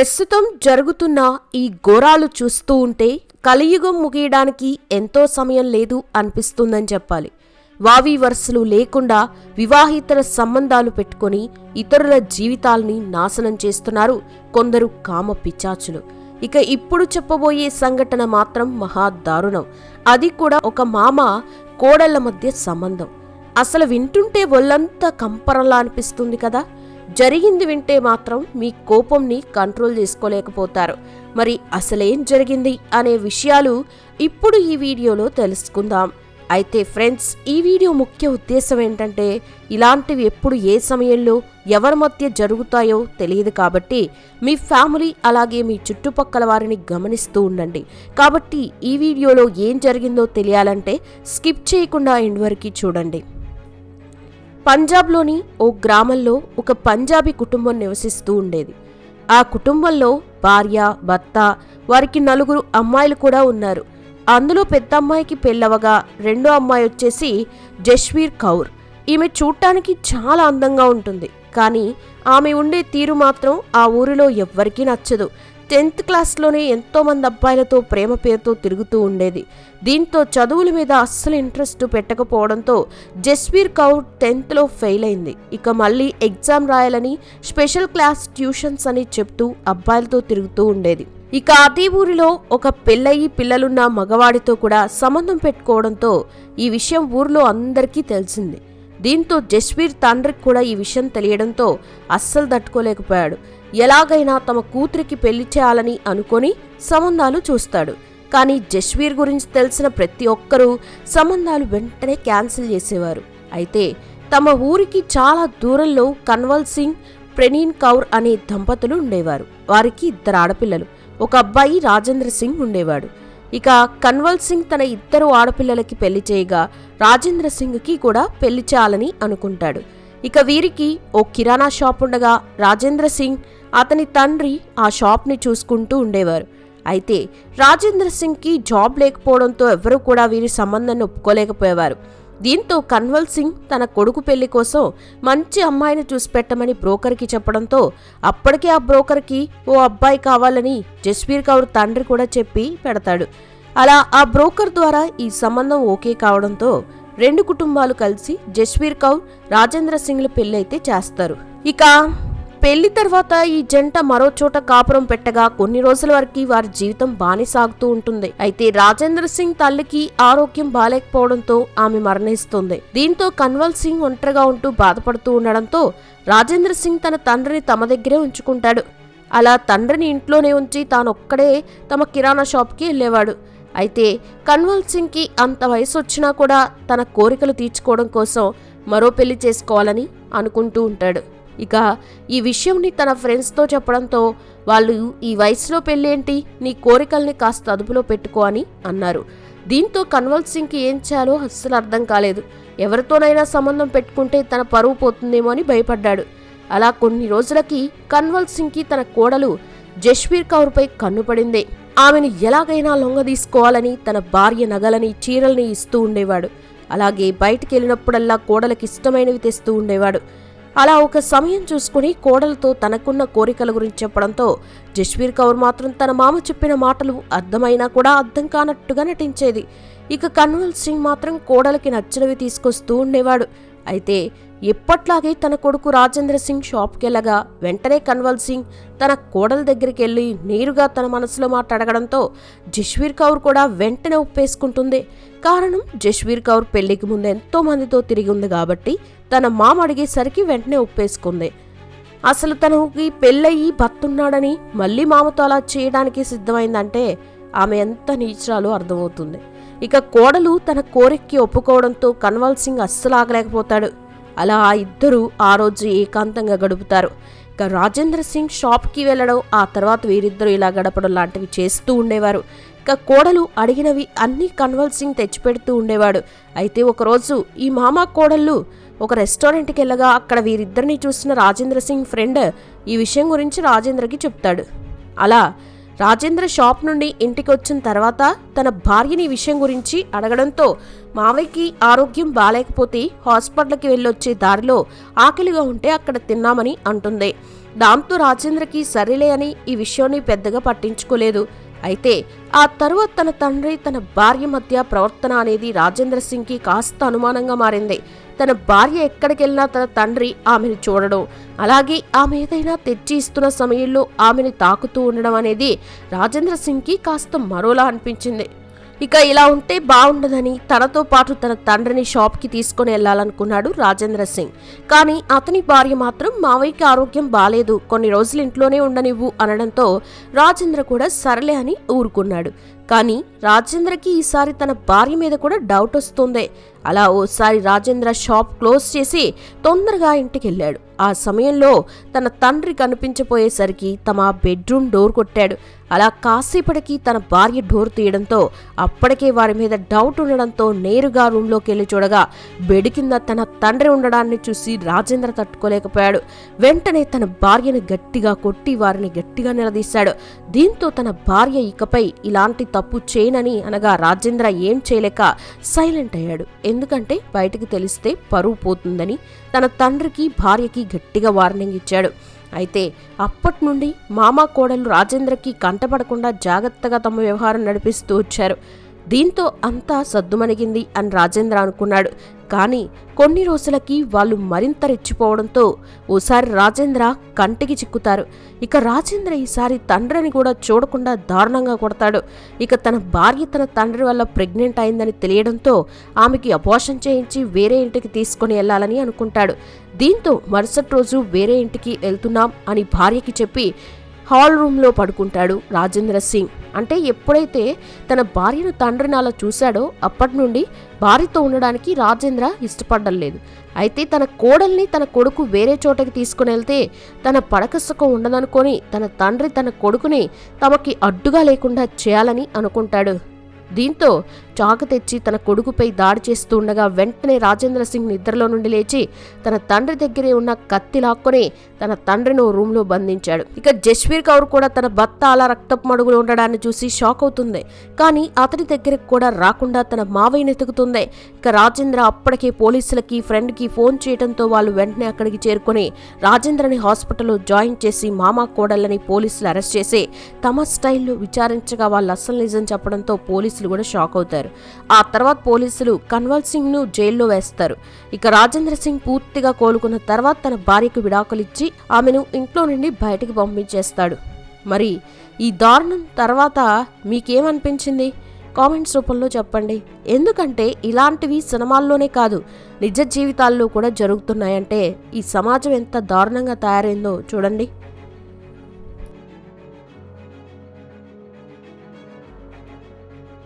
ప్రస్తుతం జరుగుతున్న ఈ ఘోరాలు చూస్తూ ఉంటే కలియుగం ముగియడానికి ఎంతో సమయం లేదు అనిపిస్తుందని చెప్పాలి. వావి వరుసలు లేకుండా వివాహితర సంబంధాలు పెట్టుకొని ఇతరుల జీవితాల్ని నాశనం చేస్తున్నారు కొందరు కామ పిచాచులు ఇక ఇప్పుడు చెప్పబోయే సంఘటన మాత్రం మహా దారుణం. అది కూడా ఒక మామ కోడళ్ళ మధ్య సంబంధం. అసలు వింటుంటే ఒళ్ళంతా కంపరంలా అనిపిస్తుంది కదా. జరిగింది వింటే మాత్రం మీ కోపంని కంట్రోల్ చేసుకోలేకపోతారు. మరి అసలేం జరిగింది అనే విషయాలు ఇప్పుడు ఈ వీడియోలో తెలుసుకుందాం. అయితే ఫ్రెండ్స్ ఈ వీడియో ముఖ్య ఉద్దేశం ఏంటంటే ఇలాంటివి ఎప్పుడు ఏ సమయంలో ఎవరి మధ్య జరుగుతాయో తెలియదు కాబట్టి మీ ఫ్యామిలీ అలాగే మీ చుట్టుపక్కల వారిని గమనిస్తూ ఉండండి. కాబట్టి ఈ వీడియోలో ఏం జరిగిందో తెలియాలంటే స్కిప్ చేయకుండా ఎండ్ వరకు చూడండి. పంజాబ్లోని ఓ గ్రామంలో ఒక పంజాబీ కుటుంబం నివసిస్తూ ఉండేది. ఆ కుటుంబంలో భార్య భర్త వారికి నలుగురు అమ్మాయిలు కూడా ఉన్నారు. అందులో పెద్ద అమ్మాయికి పెళ్ళవగా రెండో అమ్మాయి వచ్చేసి జస్వీర్ కౌర్. ఈమె చూడటానికి చాలా అందంగా ఉంటుంది. కానీ ఆమె ఉండే తీరు మాత్రం ఆ ఊరిలో ఎవ్వరికీ నచ్చదు. టెన్త్ క్లాస్లోనే ఎంతోమంది అబ్బాయిలతో ప్రేమ పేరుతో తిరుగుతూ ఉండేది. దీంతో చదువుల మీద అస్సలు ఇంట్రెస్ట్ పెట్టకపోవడంతో జస్వీర్ కౌర్ టెన్త్లో ఫెయిల్ అయింది. ఇక మళ్ళీ ఎగ్జామ్ రాయాలని స్పెషల్ క్లాస్ ట్యూషన్స్ అని చెప్తూ అబ్బాయిలతో తిరుగుతూ ఉండేది. ఇక అదే ఊరిలో ఒక పెళ్ళయి పిల్లలున్న మగవాడితో కూడా సంబంధం పెట్టుకోవడంతో ఈ విషయం ఊర్లో అందరికీ తెలిసింది. దీంతో జస్వీర్ తండ్రికి కూడా ఈ విషయం తెలియడంతో అస్సలు తట్టుకోలేకపోయాడు. ఎలాగైనా తమ కూతురికి పెళ్ళి చేయాలని అనుకొని సంబంధాలు చూస్తాడు. కానీ జస్వీర్ గురించి తెలిసిన ప్రతి ఒక్కరూ సంబంధాలు వెంటనే క్యాన్సిల్ చేసేవారు. అయితే తమ ఊరికి చాలా దూరంలో కన్వల్ సింగ్ ప్రణీన్ కౌర్ అనే దంపతులు ఉండేవారు. వారికి ఇద్దరు ఆడపిల్లలు. ఒక అబ్బాయి రాజేంద్ర సింగ్ ఉండేవాడు. ఇక కన్వల్ సింగ్ తన ఇద్దరు ఆడపిల్లలకి పెళ్ళి చేయగా రాజేంద్ర సింగ్కి కూడా పెళ్ళి చేయాలని అనుకుంటాడు. ఇక వీరికి ఓ కిరాణా షాప్ ఉండగా రాజేంద్ర సింగ్ అతని తండ్రి ఆ షాప్ని చూసుకుంటూ ఉండేవారు. అయితే రాజేంద్ర సింగ్కి జాబ్ లేకపోవడంతో ఎవరూ కూడా వీరి సంబంధాన్ని ఒప్పుకోలేకపోయేవారు. దీంతో కన్వల్ సింగ్ తన కొడుకు పెళ్ళి కోసం మంచి అమ్మాయిని చూసి పెట్టమని బ్రోకర్కి చెప్పడంతో అప్పటికే ఆ బ్రోకర్కి ఓ అబ్బాయి కావాలని జస్వీర్ కౌర్ తండ్రి కూడా చెప్పి పెడతాడు. అలా ఆ బ్రోకర్ ద్వారా ఈ సంబంధం ఓకే కావడంతో రెండు కుటుంబాలు కలిసి జస్వీర్ కౌర్ రాజేంద్ర సింగ్ల పెళ్ళైతే చేస్తారు. ఇక పెళ్ళి తర్వాత ఈ జంట మరో చోట కాపురం పెట్టగా కొన్ని రోజుల వరకు వారి జీవితం బానే సాగుతూ ఉంటుంది. అయితే రాజేంద్ర సింగ్ తల్లికి ఆరోగ్యం బాలేకపోవడంతో ఆమె మరణిస్తుంది. దీంతో కన్వల్ సింగ్ ఒంటరిగా ఉంటూ బాధపడుతూ ఉండడంతో రాజేంద్ర సింగ్ తన తండ్రిని తమ దగ్గరే ఉంచుకుంటాడు. అలా తండ్రిని ఇంట్లోనే ఉంచి తానొక్కడే తమ కిరాణా షాప్కి వెళ్ళేవాడు. అయితే కన్వల్ సింగ్కి అంత వయసు వచ్చినా కూడా తన కోరికలు తీర్చుకోవడం కోసం మరో పెళ్ళి చేసుకోవాలని అనుకుంటూ ఉంటాడు. ఇక ఈ విషయంని తన ఫ్రెండ్స్తో చెప్పడంతో వాళ్ళు ఈ వయసులో పెళ్ళేంటి? నీ కోరికల్ని కాస్త అదుపులో పెట్టుకో అని అన్నారు. దీంతో కన్వల్ సింగ్కి ఏం చేయాలో అస్సలు అర్థం కాలేదు. ఎవరితోనైనా సంబంధం పెట్టుకుంటే తన పరువు పోతుందేమో అని భయపడ్డాడు. అలా కొన్ని రోజులకి కన్వల్ సింగ్కి తన కోడలు జస్వీర్ కౌర్పై కన్నుపడిందే ఆమెను ఎలాగైనా లొంగ తీసుకోవాలని తన భార్య నగలని చీరల్ని ఇస్తూ ఉండేవాడు. అలాగే బయటికి వెళ్ళినప్పుడల్లా కోడలకి ఇష్టమైనవి తెస్తూ ఉండేవాడు. అలా ఒక సమయం చూసుకుని కోడలతో తనకున్న కోరికల గురించి చెప్పడంతో జస్వీర్ కౌర్ మాత్రం తన మామ చెప్పిన మాటలు అర్థమైనా కూడా అర్థం కానట్టుగా నటించేది. ఇక కన్వల్ సింగ్ మాత్రం కోడలకి నచ్చినవి తీసుకొస్తూ ఉండేవాడు. అయితే ఎప్పట్లాగే తన కొడుకు రాజేంద్ర సింగ్ షాప్కెళ్ళగా వెంటనే కన్వల్ సింగ్ తన కోడల దగ్గరికి వెళ్ళి నేరుగా తన మనసులో మాట అడగడంతో జస్వీర్ కౌర్ కూడా వెంటనే ఒప్పేసుకుంటుంది కారణం జస్వీర్ కౌర్ పెళ్ళికి ముందు ఎంతో మందితో తిరిగి ఉంది కాబట్టి తన మామ అడిగేసరికి వెంటనే ఒప్పేసుకుంది అసలు తనకి పెళ్ళయి భర్తున్నాడని మళ్ళీ మామతో అలా చేయడానికి సిద్ధమైందంటే ఆమె ఎంత నీచరాలో అర్థమవుతుంది. ఇక కోడలు తన కోరికకి ఒప్పుకోవడంతో కన్వల్ సింగ్ అస్సలు ఆగలేకపోతాడు. అలా ఆ ఇద్దరూ ఆ రోజు ఏకాంతంగా గడుపుతారు. ఇక రాజేంద్ర సింగ్ షాప్కి వెళ్ళడం ఆ తర్వాత వీరిద్దరూ ఇలా గడపడం లాంటివి చేస్తూ ఉండేవారు. ఇక కోడలు అడిగినవి అన్నీ కన్వల్ సింగ్ తెచ్చిపెడుతూ ఉండేవాడు. అయితే ఒకరోజు ఈ మామ కోడళ్ళు ఒక రెస్టారెంట్కి వెళ్ళగా అక్కడ వీరిద్దరిని చూసిన రాజేంద్ర సింగ్ ఫ్రెండ్ ఈ విషయం గురించి రాజేంద్రకి చెప్తాడు. అలా రాజేంద్ర షాప్ నుండి ఇంటికి వచ్చిన తర్వాత తన భార్యని విషయం గురించి అడగడంతో మావయ్యకి ఆరోగ్యం బాగాలేకపోతే హాస్పిటల్కి వెళ్ళొచ్చే దారిలో ఆకలిగా ఉంటే అక్కడ తిన్నామని అంటుంది. దాంతో రాజేంద్రకి సరేలే అని ఈ విషయాన్ని పెద్దగా పట్టించుకోలేదు. అయితే ఆ తరువాత తన తండ్రి తన భార్య మధ్య ప్రవర్తన అనేది రాజేంద్ర సింగ్కి కాస్త అనుమానంగా మారింది. తన భార్య ఎక్కడికెళ్ళినా తన తండ్రి ఆమెను చూడడం. అలాగే ఆమె ఏదైనా తెచ్చి ఇస్తున్న సమయంలో ఆమెను తాకుతూ ఉండడం అనేది రాజేంద్ర సింగ్కి కాస్త మరోలా అనిపించింది. ఇక ఇలా ఉంటే బాగుండదని తనతో పాటు తన తండ్రిని షాప్కి తీసుకొని వెళ్ళాలనుకున్నాడు రాజేంద్ర సింగ్. కానీ అతని భార్య మాత్రం మావయ్యకి ఆరోగ్యం బాలేదు కొన్ని రోజులు ఇంట్లోనే ఉండనివ్వు అనడంతో రాజేంద్ర కూడా సరలే అని ఊరుకున్నాడు. కానీ రాజేంద్రకి ఈసారి తన భార్య మీద కూడా డౌట్ వస్తుంది. అలా ఓసారి రాజేంద్ర షాప్ క్లోజ్ చేసి తొందరగా ఇంటికి వెళ్ళాడు ఆ సమయంలో తన తండ్రి కనిపించపోయేసరికి తమ బెడ్రూమ్ డోర్ కొట్టాడు. అలా కాసేపటికి తన భార్య డోర్ తీయడంతో అప్పటికే వారి మీద డౌట్ ఉండడంతో నేరుగా రూమ్లోకి వెళ్ళి చూడగా బెడ్ కింద తన తండ్రి ఉండడాన్ని చూసి రాజేంద్ర తట్టుకోలేకపోయాడు. వెంటనే తన భార్యను గట్టిగా కొట్టి వారిని గట్టిగా నిలదీశాడు. దీంతో తన భార్య ఇకపై ఇలాంటి తప్పు చేయనని అనగా రాజేంద్ర ఏం చేయలేక సైలెంట్ అయ్యాడు. ఎందుకంటే బయటకు తెలిస్తే పరువు పోతుందని తన తండ్రికి భార్యకి గట్టిగా వార్నింగ్ ఇచ్చాడు. అయితే అప్పటి నుండి మామ కోడలు రాజేంద్రకి కంటపడకుండా జాగ్రత్తగా తమ వ్యవహారం నడిపిస్తూ వచ్చారు. దీంతో అంతా సద్దుమణిగింది అని రాజేంద్ర అనుకున్నాడు. కానీ కొన్ని రోజులకి వాళ్ళు మరింత రెచ్చిపోవడంతో ఓసారి రాజేంద్ర కంటికి చిక్కుతారు. ఇక రాజేంద్ర ఈసారి తండ్రిని కూడా చూడకుండా దారుణంగా కొడతాడు. ఇక తన భార్య తన తండ్రి వల్ల ప్రెగ్నెంట్ అయిందని తెలియడంతో ఆమెకి అపోషన్ చేయించి వేరే ఇంటికి తీసుకొని వెళ్ళాలని అనుకుంటాడు. దీంతో మరుసటి రోజు వేరే ఇంటికి వెళ్తున్నాం అని భార్యకి చెప్పి హాల్ రూమ్లో పడుకుంటాడు రాజేంద్ర సింగ్. అంటే ఎప్పుడైతే తన భార్యను తండ్రిని అలా చూశాడో అప్పటి నుండి భార్యతో ఉండడానికి రాజేంద్ర ఇష్టపడడం లేదు. అయితే తన కోడల్ని తన కొడుకు వేరే చోటకి తీసుకుని వెళ్తే తన పడక సుఖం ఉండదనుకొని తన తండ్రి తన కొడుకుని తమకి అడ్డుగా లేకుండా చేయాలని అనుకుంటాడు. దీంతో చాకు తెచ్చి తన కొడుకుపై దాడి చేస్తూ ఉండగా వెంటనే రాజేంద్ర సింగ్ నిద్రలో నుండి లేచి తన తండ్రి దగ్గరే ఉన్న కత్తి లాక్కొని తన తండ్రిని ఓ రూమ్లో బంధించాడు. ఇక జస్వీర్ కౌర్ కూడా తన భర్త అలా రక్తపు మడుగులు ఉండడాన్ని చూసి షాక్ అవుతుంది. కానీ అతని దగ్గరకు కూడా రాకుండా తన మావయ్యని ఎతుకుతుంది ఇక రాజేంద్ర అప్పటికే పోలీసులకి ఫ్రెండ్కి ఫోన్ చేయడంతో వాళ్ళు వెంటనే అక్కడికి చేరుకొని రాజేంద్రని హాస్పిటల్లో జాయిన్ చేసి మామ కోడళ్ళని పోలీసులు అరెస్ట్ చేసి తమ స్టైల్లో విచారించగా వాళ్ళు అసలు నిజం చెప్పడంతో పోలీసులు కూడా షాక్ అవుతారు. ఆ తర్వాత పోలీసులు కన్వల్ సింగ్ను జైల్లో వేస్తారు. ఇక రాజేంద్ర సింగ్ పూర్తిగా కోలుకున్న తర్వాత తన భార్యకు విడాకులిచ్చి ఆమెను ఇంట్లో నుండి బయటికి పంపించేస్తాడు. మరి ఈ దారుణం తర్వాత మీకేమనిపించింది? కామెంట్స్ రూపంలో చెప్పండి. ఎందుకంటే ఇలాంటివి సినిమాల్లోనే కాదు నిజ జీవితాల్లో కూడా జరుగుతున్నాయంటే ఈ సమాజం ఎంత దారుణంగా తయారైందో చూడండి.